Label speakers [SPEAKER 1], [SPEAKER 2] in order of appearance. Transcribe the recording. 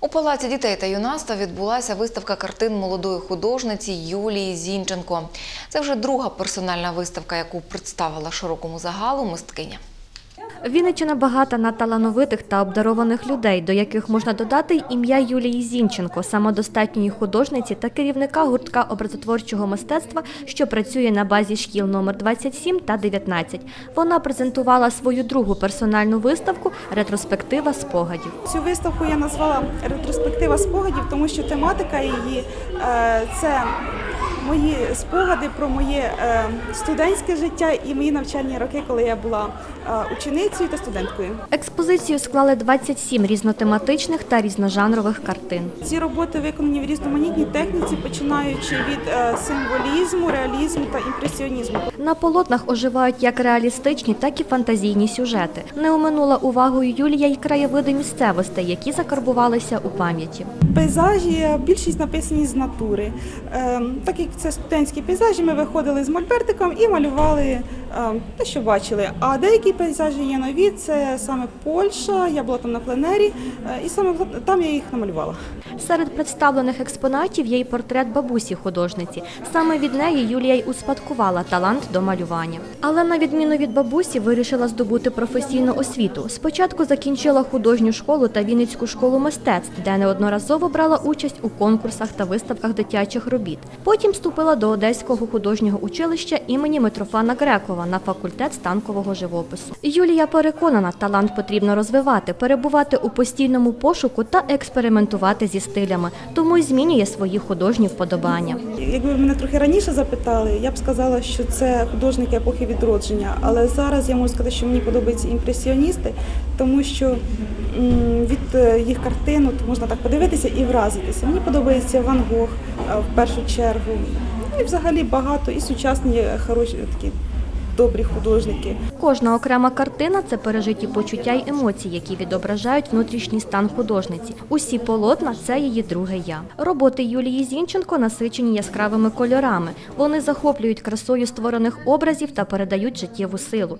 [SPEAKER 1] У Палаці дітей та юнацтва відбулася виставка картин молодої художниці Юлії Зінченко. Це вже друга персональна виставка, яку представила широкому загалу мисткиня.
[SPEAKER 2] Вінниччина багата на талановитих та обдарованих людей, до яких можна додати й ім'я Юлії Зінченко, самодостатньої художниці та керівника гуртка образотворчого мистецтва, що працює на базі шкіл номер 27 та 19. Вона презентувала свою другу персональну виставку Ретроспектива спогадів.
[SPEAKER 3] Цю виставку я назвала ретроспектива спогадів, тому що тематика її е, це мої спогади про моє е, студентське життя і мої навчальні роки, коли я була е, ученицею та студенткою.
[SPEAKER 2] Експозицію склали 27 різнотематичних та різножанрових картин.
[SPEAKER 3] Ці роботи виконані в різноманітній техніці, починаючи від е, символізму, реалізму та імпресіонізму.
[SPEAKER 2] На полотнах оживають як реалістичні, так і фантазійні сюжети. Не оминула увагою Юлія й краєвиди місцевостей, які закарбувалися у пам'яті.
[SPEAKER 3] Пейзажі більшість написані з натури. Е, Так як це студентські пейзажі, ми виходили з мольбертиком і малювали е, те, що бачили. А деякі пейзажі є нові. Це саме Польща. Я була там на пленері, е, і саме там я їх намалювала.
[SPEAKER 2] Серед представлених експонатів є й портрет бабусі художниці. Саме від неї Юлія й успадкувала талант до малювання. Але на відміну від бабусі вирішила здобути професійну освіту. Спочатку закінчила художню школу та Вінницьку школу мистецтв, де неодноразово брала участь у конкурсах та виставках дитячих робіт. Потім вступила до Одеського художнього училища імені Митрофана Грекова на факультет станкового живопису. Юлія переконана, талант потрібно розвивати, перебувати у постійному пошуку та експериментувати зі стилями, тому й змінює свої художні вподобання.
[SPEAKER 3] Якби мене трохи раніше запитали, я б сказала, що це художники епохи відродження. Але зараз я можу сказати, що мені подобаються імпресіоністи, тому що від е, їх картин можна так подивитися і вразитися. Мені подобається Ван Гог е, в першу чергу. Ну і взагалі багато і сучасні е, хороші такі добрі художники.
[SPEAKER 2] Кожна окрема картина це пережиті почуття й емоції, які відображають внутрішній стан художниці. Усі полотна це її друге я. Роботи Юлії Зінченко насичені яскравими кольорами. Вони захоплюють красою створених образів та передають життєву силу.